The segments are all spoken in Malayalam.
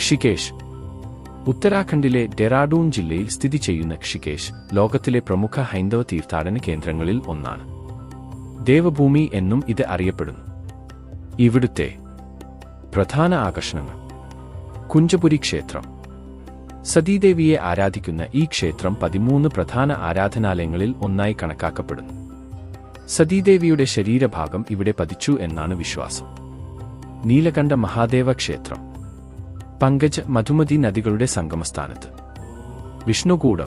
ഋഷികേശ്. ഉത്തരാഖണ്ഡിലെ ഡെറാഡൂൺ ജില്ലയിൽ സ്ഥിതി ചെയ്യുന്ന ഋഷികേശ് ലോകത്തിലെ പ്രമുഖ ഹൈന്ദവ തീർത്ഥാടന കേന്ദ്രങ്ങളിൽ ഒന്നാണ്. ദേവഭൂമി എന്നും ഇത് അറിയപ്പെടുന്നു. ഇവിടുത്തെ പ്രധാന ആകർഷണങ്ങൾ. കുഞ്ചപുരി ക്ഷേത്രം. സതീദേവിയെ ആരാധിക്കുന്ന ഈ ക്ഷേത്രം പതിമൂന്ന് പ്രധാന ആരാധനാലയങ്ങളിൽ ഒന്നായി കണക്കാക്കപ്പെടുന്നു. സതീദേവിയുടെ ശരീരഭാഗം ഇവിടെ പതിച്ചു എന്നാണ് വിശ്വാസം. നീലകണ്ഠ മഹാദേവ ക്ഷേത്രം. പങ്കജ് മധുമതി നദികളുടെ സംഗമസ്ഥാനത്ത്. വിഷ്ണുകൂടം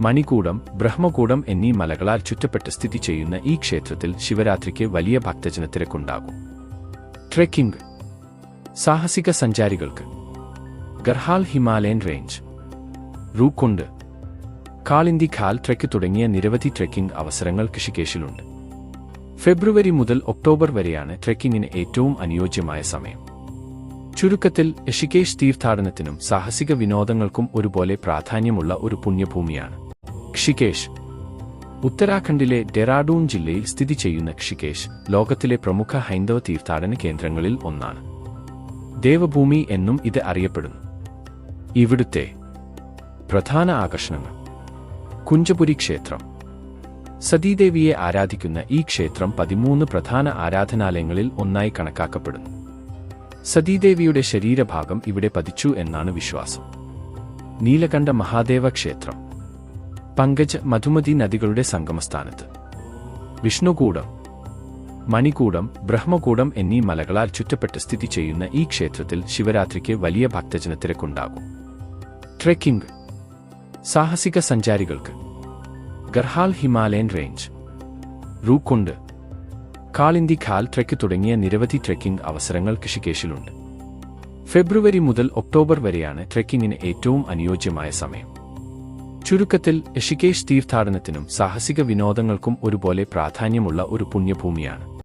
മണികൂടം ബ്രഹ്മകൂടം എന്നീ മലകളാൽ ചുറ്റപ്പെട്ട് സ്ഥിതി ചെയ്യുന്ന ഈ ക്ഷേത്രത്തിൽ ശിവരാത്രിക്ക് വലിയ ഭക്തജനത്തിരക്കുണ്ടാകും. ട്രെക്കിംഗ് സാഹസിക സഞ്ചാരികൾക്ക് Garhwal Himalayan range Roopkund Kalindi Khal trek തുടങ്ങിയ നിരവധി ട്രെക്കിംഗ് അവസരങ്ങൾ കൃഷികേശിലുണ്ട്. ഫെബ്രുവരി മുതൽ ഒക്ടോബർ വരെയാണ് ട്രെക്കിങ്ങിന് ഏറ്റവും അനുയോജ്യമായ സമയം. ചുരുക്കത്തിൽ ഋഷികേശ് തീർത്ഥാടനത്തിനും സാഹസിക വിനോദങ്ങൾക്കും ഒരുപോലെ പ്രാധാന്യമുള്ള ഒരു പുണ്യഭൂമിയാണ്. ഋഷികേശ്. ഉത്തരാഖണ്ഡിലെ ഡെറാഡൂൺ ജില്ലയിൽ സ്ഥിതി ചെയ്യുന്ന ഋഷികേശ് ലോകത്തിലെ പ്രമുഖ ഹൈന്ദവ തീർത്ഥാടന കേന്ദ്രങ്ങളിൽ ഒന്നാണ്. ദേവഭൂമി എന്നും ഇത് അറിയപ്പെടുന്നു. ഇവിടുത്തെ പ്രധാന ആകർഷണങ്ങൾ. കുഞ്ചപുരി ക്ഷേത്രം. സതീദേവിയെ ആരാധിക്കുന്ന ഈ ക്ഷേത്രം പതിമൂന്ന് പ്രധാന ആരാധനാലയങ്ങളിൽ ഒന്നായി കണക്കാക്കപ്പെടുന്നു. സതീദേവിയുടെ ശരീരഭാഗം ഇവിടെ പതിച്ചു എന്നാണ് വിശ്വാസം. നീലകണ്ഠ മഹാദേവ ക്ഷേത്രം പങ്കജ് മധുമതി നദികളുടെ സംഗമസ്ഥാനത്ത്. വിഷ്ണുകൂടം മണികൂടം ബ്രഹ്മകൂടം എന്നീ മലകളാൽ ചുറ്റപ്പെട്ട് സ്ഥിതി ചെയ്യുന്ന ഈ ക്ഷേത്രത്തിൽ ശിവരാത്രിക്ക് വലിയ ഭക്തജനത്തിരക്കുണ്ടാകും. ട്രെക്കിംഗ്. സാഹസിക സഞ്ചാരികൾക്ക്. Garhwal Himalayan range. Roopkund. Kalindi Khal trek തുടങ്ങിയ നിരവധി ട്രെക്കിംഗ് അവസരങ്ങൾ കൃഷികേശിലുണ്ട്. ഫെബ്രുവരി മുതൽ ഒക്ടോബർ വരെയാണ് ട്രെക്കിങ്ങിന് ഏറ്റവും അനുയോജ്യമായ സമയം. ചുരുക്കത്തിൽ ഋഷികേശ് തീർത്ഥാടനത്തിനും സാഹസിക വിനോദങ്ങൾക്കും ഒരുപോലെ പ്രാധാന്യമുള്ള ഒരു പുണ്യഭൂമിയാണ്.